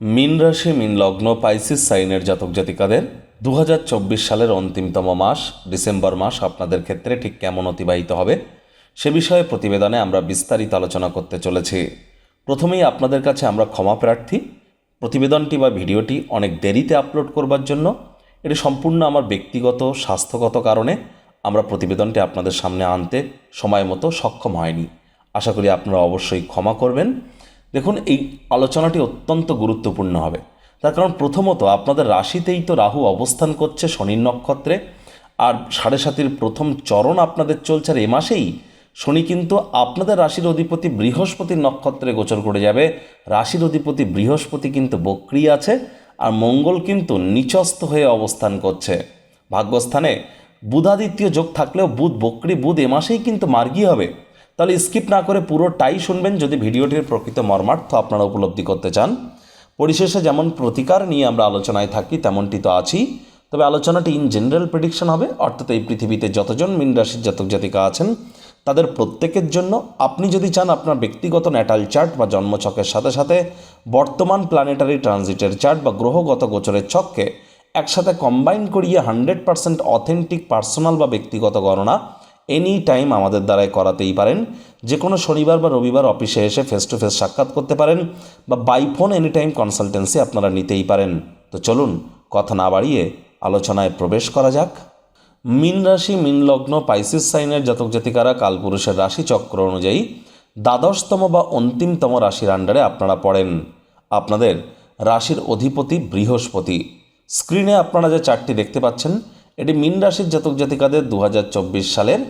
মিন রাশি, মিন লগ্ন, পাইসিস সাইনের জাতক জাতিকাদের দু হাজার চব্বিশ সালের অন্তিমতম মাস, ডিসেম্বর মাস আপনাদের ক্ষেত্রে ঠিক কেমন অতিবাহিত হবে সে বিষয়ে প্রতিবেদনে আমরা বিস্তারিত আলোচনা করতে চলেছি। প্রথমেই আপনাদের কাছে আমরা ক্ষমা প্রার্থী। প্রতিবেদনটি বা ভিডিওটি অনেক দেরিতে আপলোড করবার জন্য এটি সম্পূর্ণ আমার ব্যক্তিগত, স্বাস্থ্যগত কারণে আমরা প্রতিবেদনটি আপনাদের সামনে আনতে সময় মতো সক্ষম হয়নি। আশা করি আপনারা অবশ্যই ক্ষমা করবেন। দেখুন, এই আলোচনাটি অত্যন্ত গুরুত্বপূর্ণ হবে। তার কারণ প্রথমত, আপনাদের রাশিতেই তো রাহু অবস্থান করছে শনির নক্ষত্রে, আর সাড়ে সাতির প্রথম চরণ আপনাদের চলছে, আর এ মাসেই শনি কিন্তু আপনাদের রাশির অধিপতি বৃহস্পতির নক্ষত্রে গোচর করে যাবে। রাশির অধিপতি বৃহস্পতি কিন্তু বক্রি আছে, আর মঙ্গল কিন্তু নিচস্থ হয়ে অবস্থান করছে। ভাগ্যস্থানে বুধাদিত্য যোগ থাকলেও বুধ বক্রি, বুধ এ মাসেই কিন্তু মার্গী হবে। তাহলে স্কিপ না করে পুরোটাই শুনবেন যদি ভিডিওটির প্রকৃত মর্মার্থ আপনারা উপলব্ধি করতে চান। পরিশেষে যেমন প্রতিকার নিয়ে আমরা আলোচনায় থাকি, তেমনটি তো আছি তবে আলোচনাটি ইন জেনারেল প্রেডিকশন হবে, অর্থাৎ এই পৃথিবীতে যতজন মিন রাশির জাতক জাতিকা আছেন, তাদের প্রত্যেকের জন্য আপনি যদি চান আপনার ব্যক্তিগত ন্যাটাল চার্ট বা জন্মছকের সাথে সাথে বর্তমান প্ল্যানেটারি ট্রানজিটের চার্ট বা গ্রহগত গোচরের ছককে একসাথে কম্বাইন করিয়ে হান্ড্রেড পার্সেন্ট অথেন্টিক পার্সোনাল বা ব্যক্তিগত গণনা এনি টাইম আমাদের দ্বারাই করাতেই পারেন। যে কোনো শনিবার বা রবিবার অফিসে এসে ফেস টু ফেস সাক্ষাৎ করতে পারেন বা by phone any time consultancy আপনারা নিতেই পারেন। তো চলুন, কথা না বাড়িয়ে আলোচনায় প্রবেশ করা যাক। মিন রাশি, মিন লগ্ন পাইসিস সাইনের জাতক জাতিকারা কালপুরুষের রাশি চক্র অনুযায়ী দ্বাদশতম বা অন্তিমতম রাশির আন্ডারে আপনারা পড়েন। আপনাদের রাশির অধিপতি বৃহস্পতি। স্ক্রিনে আপনারা যে চারটি দেখতে পাচ্ছেন এটি মিন রাশির জাতক জাতিকাদের দু হাজার চব্বিশ সালের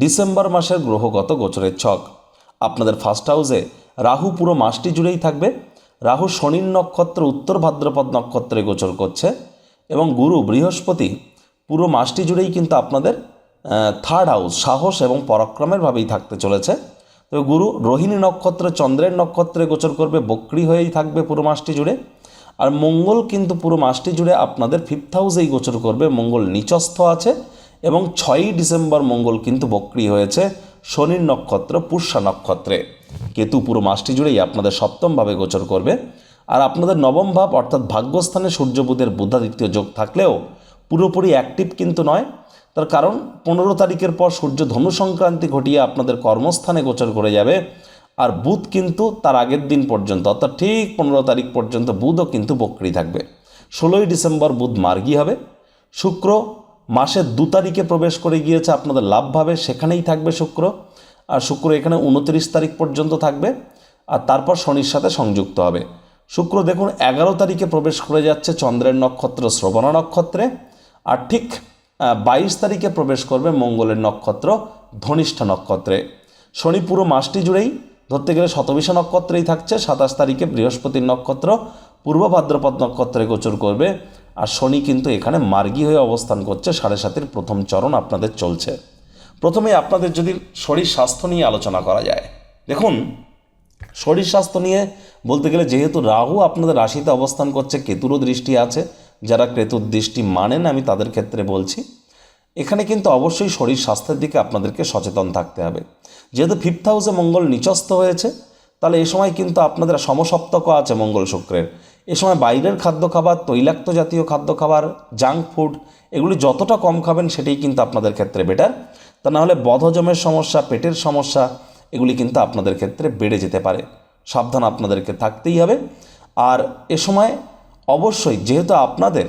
ডিসেম্বর মাসের গ্রহগত গোচরের ছক। আপনাদের ফার্স্ট হাউসে রাহু পুরো মাসটি জুড়েই থাকবে। রাহু শনির নক্ষত্র, উত্তর ভাদ্রপদ নক্ষত্রে গোচর করছে এবং গুরু বৃহস্পতি পুরো মাসটি জুড়েই কিন্তু আপনাদের থার্ড হাউস সাহস এবং পরাক্রমেরভাবেই থাকতে চলেছে। তবে গুরু রোহিণী নক্ষত্র, চন্দ্রের নক্ষত্রে গোচর করবে, বক্রি হয়েই থাকবে পুরো মাসটি জুড়ে। আর মঙ্গল কিন্তু পুরো মাসটি জুড়ে আপনাদের ফিফথ হাউসেই গোচর করবে। মঙ্গল নিচস্থ আছে এবং ছয়ই ডিসেম্বর মঙ্গল কিন্তু বক্রি হয়েছে শনির নক্ষত্র, পুষ্যা নক্ষত্রে। কেতু পুরো মাসটি জুড়েই আপনাদের সপ্তমভাবে গোচর করবে। আর আপনাদের নবম ভাব অর্থাৎ ভাগ্যস্থানে সূর্য, বুধের বুধাদিত্য যোগ থাকলেও পুরোপুরি অ্যাক্টিভ কিন্তু নয়। তার কারণ, পনেরো তারিখের পর সূর্য ধনু সংক্রান্তি ঘটিয়ে আপনাদের কর্মস্থানে গোচর করে যাবে। আর বুধ কিন্তু তার আগের দিন পর্যন্ত, অর্থাৎ ঠিক পনেরো তারিখ পর্যন্ত বুধও কিন্তু বক্রি থাকবে। ষোলোই ডিসেম্বর বুধ মার্গী হবে। শুক্র মাসের দু তারিখে প্রবেশ করে গিয়েছে আপনাদের লাভভাবে সেখানেই থাকবে শুক্র। আর শুক্র এখানে উনত্রিশ তারিখ পর্যন্ত থাকবে, আর তারপর শনির সাথে সংযুক্ত হবে। শুক্র দেখুন এগারো তারিখে প্রবেশ করে যাচ্ছে চন্দ্রের নক্ষত্র, শ্রবণা নক্ষত্রে। আর ঠিক বাইশ তারিখে প্রবেশ করবে মঙ্গলের নক্ষত্র, ধনিষ্ঠা নক্ষত্রে। শনি পুরো মাসটি জুড়েই ধরতে গেলে শতবিশা নক্ষত্রেই থাকছে, সাতাশ তারিখে বৃহস্পতির নক্ষত্র, পূর্ব ভাদ্রপদ নক্ষত্রে গোচর করবে। আর শনি কিন্তু এখানে মার্গী হয়ে অবস্থান করছে, সাড়ে সাতের প্রথম চরণ আপনাদের চলছে। প্রথমে আপনাদের যদি শরীর স্বাস্থ্য নিয়ে আলোচনা করা যায়, দেখুন, শরীর স্বাস্থ্য নিয়ে বলতে গেলে যেহেতু রাহু আপনাদের রাশিতে অবস্থান করছে, কেতুরও দৃষ্টি আছে, যারা কেতুর দৃষ্টি মানেন, আমি তাদের ক্ষেত্রে বলছি এখানে কিন্তু অবশ্যই শরীর স্বাস্থ্যের দিকে আপনাদেরকে সচেতন থাকতে হবে। যেহেতু ফিফথ হাউসে মঙ্গল নিচস্থ হয়েছে, তাহলে এ সময় কিন্তু আপনাদের সমসপ্তক আছে মঙ্গল শুক্রের। এ সময় বাইরের খাদ্য খাবার, তৈলাক্ত জাতীয় খাদ্য খাবার জাঙ্ক ফুড এগুলি যতটা কম খাবেন সেটাই কিন্তু আপনাদের ক্ষেত্রে বেটার তা নাহলে বদহজমের সমস্যা, পেটের সমস্যা, এগুলি কিন্তু আপনাদের ক্ষেত্রে বেড়ে যেতে পারে। সাবধান আপনাদেরকে থাকতেই হবে। আর এ সময় অবশ্যই যেহেতু আপনাদের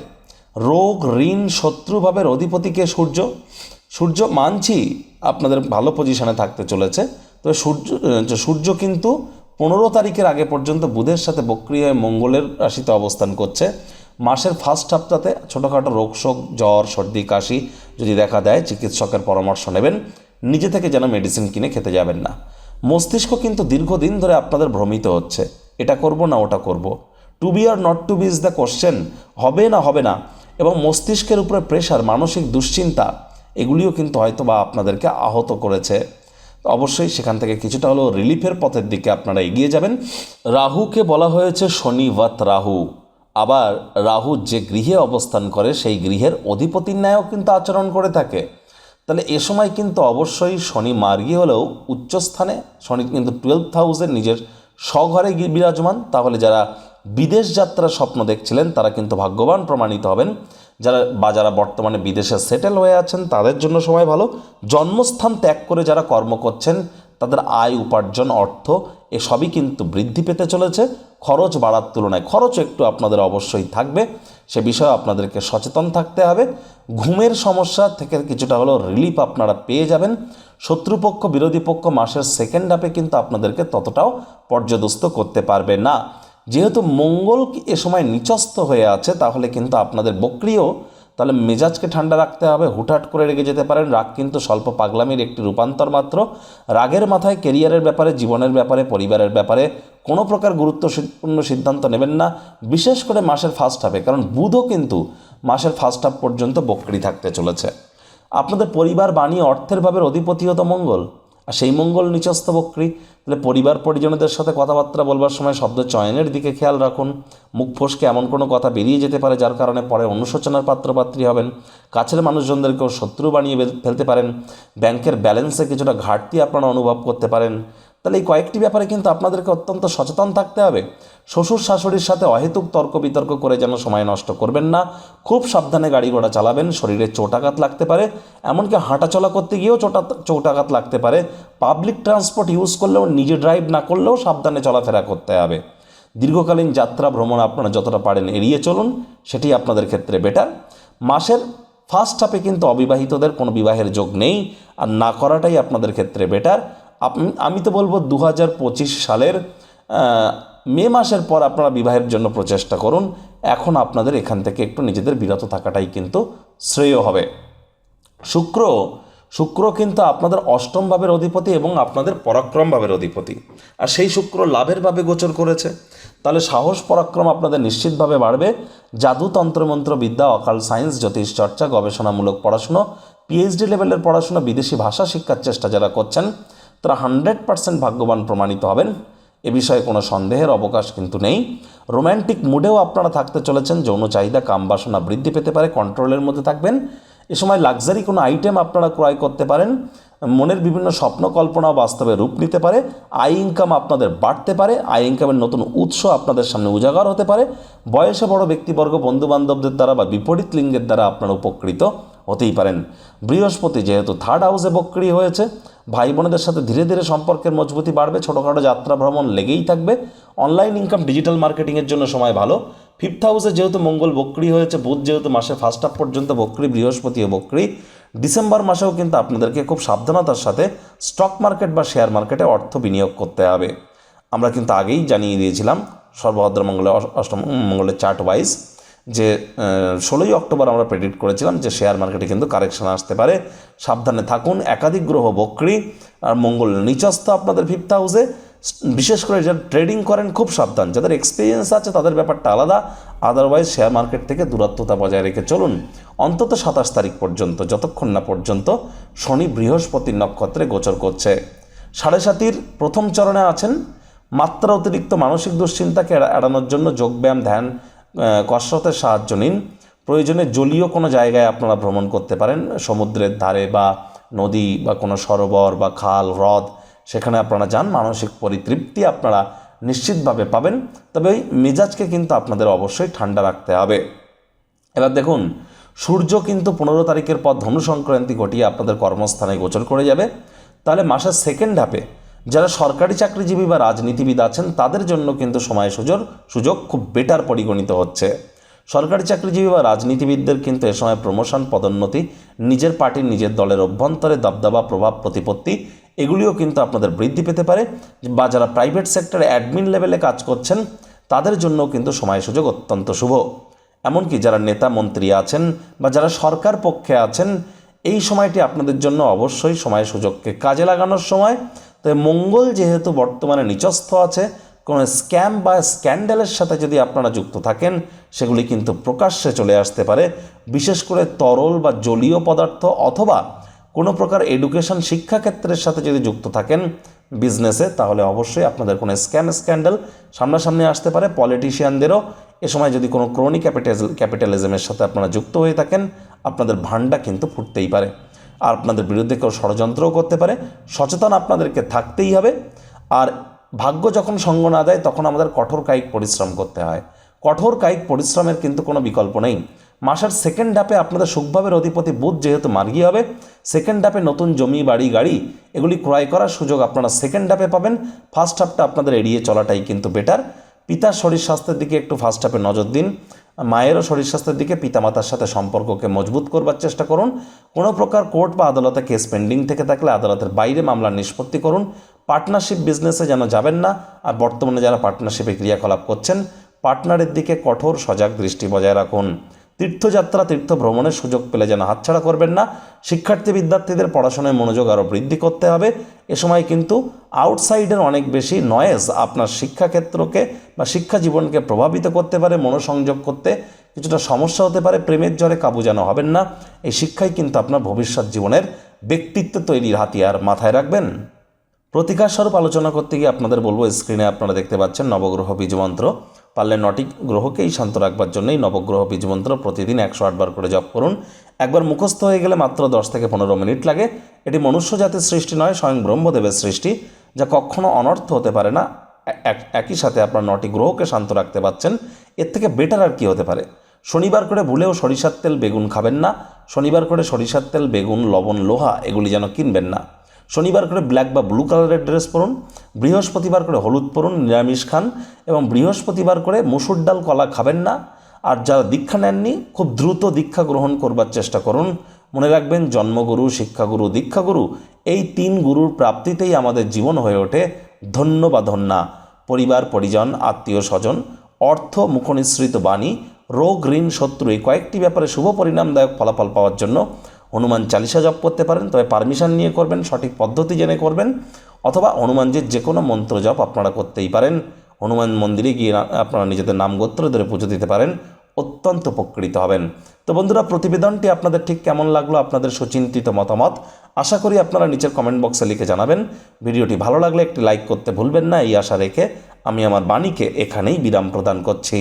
রোগ, ঋণ শত্রুভাবের অধিপতিকে সূর্য? সূর্য মানছি আপনাদের ভালো পজিশনে থাকতে চলেছে। তবে সূর্য সূর্য কিন্তু পনেরো তারিখের আগে পর্যন্ত বুধের সাথে বক্রিয় হয়ে মঙ্গলের রাশিতে অবস্থান করছে। মাসের ফার্স্ট সপ্তাহে ছোটোখাটো রোগ শোক, জ্বর, সর্দি, কাশি যদি দেখা দেয়, চিকিৎসকের পরামর্শ নেবেন। নিজে থেকে যেন মেডিসিন কিনে খেতে যাবেন না। মস্তিষ্ক কিন্তু দীর্ঘদিন ধরে আপনাদের ভ্রমিত হচ্ছে। এটা করব না, ওটা করব। To be or not to be is the question হবে না হবে না। এবং মস্তিষ্কের উপরে প্রেশার মানসিক দুশ্চিন্তা, এগুলিও কিন্তু হয়তো বা আপনাদেরকে আহত করেছে। অবশ্যই সেখান থেকে কিছুটা হলেও রিলিফের পথের দিকে আপনারা এগিয়ে যাবেন। রাহুকে বলা হয়েছে শনিবত রাহু। আবার রাহু যে গৃহে অবস্থান করে, সেই গৃহের অধিপতির ন্যায়ও কিন্তু আচরণ করে থাকে। তাহলে এ সময় কিন্তু অবশ্যই শনি মার্গী হলেও উচ্চস্থানে, শনি কিন্তু টুয়েলভ হাউসের নিজের স্বঘরে বিরাজমান। তাহলে যারা বিদেশ যাত্রার স্বপ্ন দেখছিলেন, তারা কিন্তু ভাগ্যবান প্রমাণিত হবেন। যারা বা যারা বর্তমানে বিদেশে সেটেল হয়ে আছেন, তাদের জন্য সময় ভালো। জন্মস্থান ত্যাগ করে যারা কর্ম করছেন, তাদের আয়, উপার্জন, অর্থ, এসবই কিন্তু বৃদ্ধি পেতে চলেছে। খরচ বাড়ার তুলনায়। খরচ একটু আপনাদের অবশ্যই থাকবে। সে বিষয়ে আপনাদেরকে সচেতন থাকতে হবে। ঘুমের সমস্যা থেকে কিছুটা হলেও রিলিফ আপনারা পেয়ে যাবেন। শত্রুপক্ষ, বিরোধী পক্ষ মাসের সেকেন্ড হাফে কিন্তু আপনাদেরকে ততটাও পর্যদস্ত করতে পারবে না। যেহেতু মঙ্গল এ সময় নিচস্থ হয়ে আছে, তাহলে কিন্তু আপনাদের বক্রিও তাহলে মেজাজকে ঠান্ডা রাখতে হবে, হুটহাট করে রেগে যেতে পারেন। রাগ কিন্তু স্বল্প পাগলামির একটি রূপান্তর মাত্র। রাগের মাথায় কেরিয়ারের ব্যাপারে, জীবনের ব্যাপারে, পরিবারের ব্যাপারে কোনো প্রকার গুরুত্বপূর্ণ সিদ্ধান্ত নেবেন না। বিশেষ করে মাসের ফার্স্ট হাফে কারণ বুধও কিন্তু মাসের ফার্স্ট হাফ পর্যন্ত বক্রি থাকতে চলেছে। আপনাদের পরিবার, বাণী, অর্থের ভাবের অধিপতিও তো মঙ্গল। আর সেই মঙ্গল নিচস্থ বক্রী, তাহলে পরিবার পরিজনদের সাথে কথাবার্তা বলবার সময় শব্দ চয়নের দিকে খেয়াল রাখুন। মুখ ফসকে এমন কোনো কথা বেরিয়ে যেতে পারে যার কারণে পরে অনুশোচনার পাত্রপাত্রী হবেন। কাছের মানুষজনদেরকেও শত্রু বানিয়ে ফেলতে পারেন। ব্যাংকের ব্যালেন্সে কিছুটা ঘাটতি আপনারা অনুভব করতে পারেন। তাহলে এই কয়েকটি ব্যাপারে কিন্তু আপনাদেরকে অত্যন্ত সচেতন থাকতে হবে। শ্বশুর শাশুড়ির সাথে অহেতুক তর্ক বিতর্ক করে যেন সময় নষ্ট করবেন না। খুব সাবধানে গাড়ি ঘোড়া চালাবেন, শরীরে চোটাঘাত লাগতে পারে। এমনকি হাঁটাচলা করতে গিয়েও চোটা, চোটাঘাত লাগতে পারে। পাবলিক ট্রান্সপোর্ট ইউজ করলেও, নিজে ড্রাইভ না করলেও সাবধানে চলাফেরা করতে হবে। দীর্ঘকালীন যাত্রা ভ্রমণ আপনারা যতটা পারেন এড়িয়ে চলুন, সেটি আপনাদের ক্ষেত্রে বেটার মাসের ফার্স্ট হাফে কিন্তু অবিবাহিতদের কোনো বিবাহের যোগ নেই। আর না করাটাই আপনাদের ক্ষেত্রে বেটার আমি তো বলব দু হাজার পঁচিশ সালের মে মাসের পর আপনারা বিবাহের জন্য প্রচেষ্টা করুন। এখন আপনাদের এখান থেকে একটু নিজেদের বিরত থাকাটাই কিন্তু শ্রেয় হবে। শুক্র শুক্র কিন্তু আপনাদের অষ্টম ভাবের অধিপতি এবং আপনাদের পরাক্রম ভাবের অধিপতি। আর সেই শুক্র লাভের ভাবে গোচর করেছে। তাহলে সাহস, পরাক্রম আপনাদের নিশ্চিতভাবে বাড়বে। জাদু, তন্ত্রমন্ত্র, বিদ্যা, অকাল সায়েন্স, জ্যোতিষ, চর্চা, গবেষণামূলক পড়াশুনো পিএইচডি লেভেলের পড়াশুনো, বিদেশি ভাষা শিক্ষার চেষ্টা যারা করছেন তারা হান্ড্রেড পার্সেন্ট ভাগ্যবান প্রমাণিত হবেন। এ বিষয়ে কোনো সন্দেহের অবকাশ কিন্তু নেই। রোম্যান্টিক মুডেও আপনারা থাকতে চলেছেন, যৌন চাহিদা, কাম বাসনা বৃদ্ধি পেতে পারে, কন্ট্রোলের মধ্যে থাকবেন। এ সময় লাক্সারি কোনো আইটেম আপনারা ক্রয় করতে পারেন। মনের বিভিন্ন স্বপ্ন কল্পনাও বাস্তবে রূপ নিতে পারে, আয় ইনকাম আপনাদের বাড়তে পারে, আয় ইনকামের নতুন উৎস আপনাদের সামনে উজাগার হতে পারে। বয়সে বড় ব্যক্তিবর্গ, বন্ধুবান্ধবদের দ্বারা বা বিপরীত লিঙ্গের দ্বারা আপনারা উপকৃত হতেই পারেন। বৃহস্পতি যেহেতু থার্ড হাউসে বক্রি হয়েছে ভাই বোনেদের সাথে ধীরে ধীরে সম্পর্কের মজবুতি বাড়বে, ছোটোখাটো যাত্রা ভ্রমণ লেগেই থাকবে। অনলাইন ইনকাম ডিজিটাল মার্কেটিংয়ের জন্য সময় ভালো ফিফথ হাউসে যেহেতু মঙ্গল বক্রি হয়েছে, বুধ যেহেতু মাসে ফার্স্ট হাফ পর্যন্ত বক্রি বৃহস্পতিও বক্রি ডিসেম্বর মাসেও কিন্তু আপনাদেরকে খুব সাবধানতার সাথে স্টক মার্কেট বা শেয়ার মার্কেটে অর্থ বিনিয়োগ করতে হবে। আমরা কিন্তু আগেই জানিয়ে দিয়েছিলাম, সর্বভদ্র মঙ্গলে অষ্টম মঙ্গলের চার্ট ওয়াইজ যে ষোলোই অক্টোবর আমরা প্রেডিক্ট করেছিলাম যে শেয়ার মার্কেটে কিন্তু কারেকশন আসতে পারে। সাবধানে থাকুন, একাধিক গ্রহ বক্রি, আর মঙ্গল নিচস্থ আপনাদের ফিফথ হাউসে বিশেষ করে যারা ট্রেডিং করেন খুব সাবধান। যাদের এক্সপিরিয়েন্স আছে, তাদের ব্যাপারটা আলাদা। আদারওয়াইজ শেয়ার মার্কেট থেকে দূরত্বতা বজায় রেখে চলুন। অন্তত সাতাশ তারিখ পর্যন্ত, যতক্ষণ না পর্যন্ত শনি বৃহস্পতির নক্ষত্রে গোচর করছে। সাড়ে সাতির প্রথম চরণে আছেন। মাত্রা অতিরিক্ত মানসিক দুশ্চিন্তাকে এড়া- এড়ানোর জন্য যোগব্যায়াম, ধ্যান কসরতের সাহায্য নিন। প্রয়োজনে জলীয় কোনো জায়গায় আপনারা ভ্রমণ করতে পারেন। সমুদ্রের ধারে বা নদী বা কোনো সরোবর বা খাল, হ্রদ। সেখানে আপনারা যান, মানসিক পরিতৃপ্তি আপনারা নিশ্চিতভাবে পাবেন। তবে ওই মেজাজকে কিন্তু আপনাদের অবশ্যই ঠান্ডা রাখতে হবে। এবার দেখুন, সূর্য কিন্তু পনেরো তারিখের পর ধনু সংক্রান্তি ঘটিয়ে আপনাদের কর্মস্থানে গোচর করে যাবে। তাহলে মাসের সেকেন্ড হাফে যারা সরকারি চাকরিজীবী বা রাজনীতিবিদ আছেন, তাদের জন্য কিন্তু সময় সুযোগ সুযোগ খুব বেটার পরিগণিত হচ্ছে। সরকারি চাকরিজীবী বা রাজনীতিবিদদের কিন্তু এ সময় প্রমোশন পদোন্নতি, নিজের পার্টির নিজের দলের অভ্যন্তরে দবদবা, প্রভাব, প্রতিপত্তি এগুলিও কিন্তু আপনাদের বৃদ্ধি পেতে পারে। বা যারা প্রাইভেট সেক্টরে অ্যাডমিন লেভেলে কাজ করছেন, তাদের জন্য কিন্তু সময় সুযোগ অত্যন্ত শুভ। এমনকি যারা নেতা মন্ত্রী আছেন বা যারা সরকার পক্ষে আছেন, এই সময়টি আপনাদের জন্য অবশ্যই সময় সুযোগকে কাজে লাগানোর সময়। তবে মঙ্গল যেহেতু বর্তমানে নিচস্থ আছে, কোনো স্ক্যাম বা স্ক্যান্ডালের সাথে যদি আপনারা যুক্ত থাকেন, সেগুলি কিন্তু প্রকাশ্যে চলে আসতে পারে। বিশেষ করে তরল বা জলীয় পদার্থ অথবা কোনো প্রকার এডুকেশন শিক্ষাক্ষেত্রের সাথে যদি যুক্ত থাকেন বিজনেসে, তাহলে অবশ্যই আপনাদের কোনো স্ক্যাম, স্ক্যান্ডাল সামনাসামনি আসতে পারে। পলিটিশিয়ানদেরও এ সময় যদি কোনো ক্রোনি ক্যাপিটাল, ক্যাপিটালিজমের সাথে আপনারা যুক্ত হয়ে থাকেন, আপনাদের ভান্ডা কিন্তু ফুটতেই পারে। আর আপনাদের বিরুদ্ধে কেউ ষড়যন্ত্রও করতে পারে। সচেতন আপনাদেরকে থাকতেই হবে। আর ভাগ্য যখন সঙ্গ না দেয়, তখন আমাদের কঠোর কায়িক পরিশ্রম করতে হয়। কঠোর কায়িক পরিশ্রমের কিন্তু কোনো বিকল্প নেই। মাসের সেকেন্ড ডাপে আপনাদের সুখভাবের অধিপতি বুধ যেহেতু মার্গি হবে সেকেন্ড ডাপে নতুন জমি, বাড়ি, গাড়ি এগুলি ক্রয় করার সুযোগ আপনারা সেকেন্ড ডাপে পাবেন। ফার্স্ট হাফটা আপনাদের এড়িয়ে চলাটাই কিন্তু বেটার পিতার শরীর স্বাস্থ্যের দিকে একটু ফার্স্ট হাফে নজর দিন। মায়েরও শরীর স্বাস্থ্যের দিকে পিতামাতার সাথে সম্পর্ককে মজবুত করবার চেষ্টা করুন। কোনো প্রকার কোর্ট বা আদালতে কেস পেন্ডিং থেকে থাকলে আদালতের বাইরে মামলার নিষ্পত্তি করুন। পার্টনারশিপ বিজনেসে যেন যাবেন না, আর বর্তমানে যারা পার্টনারশিপে ক্রিয়াকলাপ করছেন পার্টনারের দিকে কঠোর সজাগ দৃষ্টি বজায় রাখুন। তীর্থযাত্রা তীর্থ ভ্রমণের সুযোগ পেলে যেন হাতছাড়া করবেন না। শিক্ষার্থী, বিদ্যার্থীদের পড়াশোনায় মনোযোগ আরও বৃদ্ধি করতে হবে। এ সময় কিন্তু আউটসাইডের অনেক বেশি নয়েজ আপনার শিক্ষাক্ষেত্রকে বা শিক্ষা জীবনকে প্রভাবিত করতে পারে, মনোসংযোগ করতে। কিছুটা সমস্যা হতে পারে, প্রেমের জ্বরে কাবু যেন হবেন না। এই শিক্ষাই কিন্তু আপনার ভবিষ্যৎ জীবনের ব্যক্তিত্ব তৈরির হাতিয়ার মাথায় রাখবেন। প্রতিকার স্বরূপ আলোচনা করতে গিয়ে আপনাদের বলব স্ক্রিনে আপনারা দেখতে পাচ্ছেন নবগ্রহ বীজমন্ত্র। পারলে নটি গ্রহকেই শান্ত রাখবার জন্যই নবগ্রহ বীজমন্ত্র প্রতিদিন একশো আটবার করে জপ করুন। একবার মুখস্থ হয়ে গেলে মাত্র দশ থেকে পনেরো মিনিট লাগে। এটি মনুষ্য জাতির সৃষ্টি নয়, স্বয়ং ব্রহ্মদেবের সৃষ্টি, যা কখনো অনর্থ হতে পারে না। এক- একই সাথে আপনার নটি গ্রহকে শান্ত রাখতে পারছেন এর থেকে বেটার আর কি হতে পারে? শনিবার করে ভুলেও সরিষার তেল বেগুন খাবেন না। শনিবার করে সরিষার তেল, বেগুন, লবণ, লোহা, এগুলি যেন কিনবেন না। শনিবার করে ব্ল্যাক বা ব্লু কালারের ড্রেস পরুন, বৃহস্পতিবার করে হলুদ পরুন, নিরামিষ খান এবং বৃহস্পতিবার করে মুসুর ডাল কলা খাবেন না। আর যারা দীক্ষা নেননি, খুব দ্রুত দীক্ষা গ্রহণ করবার চেষ্টা করুন। মনে রাখবেন, জন্মগুরু, শিক্ষাগুরু, দীক্ষাগুরু, এই তিন গুরুর প্রাপ্তিতেই আমাদের জীবন হয়ে ওঠে ধন্য বা ধন্যা পরিবার, পরিজন, আত্মীয়, স্বজন, অর্থ মুখনিসৃত বাণী, রোগ, ঋণ, শত্রু, এই কয়েকটি ব্যাপারে শুভ পরিণামদায়ক ফলাফল পাওয়ার জন্য হনুমান চালিসা জপ করতে পারেন, তবে পারমিশন নিয়ে করবেন, সঠিক পদ্ধতি জেনে করবেন, অথবা হনুমানজির যে কোনো মন্ত্র জপ আপনারা করতেই পারেন। হনুমান মন্দিরে গিয়ে আপনারা নিজেদের নাম গোত্র ধরে পুজো দিতে পারেন, অত্যন্ত উপকৃত হবেন। তো বন্ধুরা, প্রতিবেদনটি আপনাদের ঠিক কেমন লাগল, আপনাদের সুচিন্তিত মতামত, আশা করি আপনারা নিচের কমেন্ট বক্সে লিখে জানাবেন। ভিডিওটি ভালো লাগলে একটি লাইক করতে ভুলবেন না, এই আশা রেখে আমি আমার বাণীকে এখানেই বিরাম প্রদান করছি।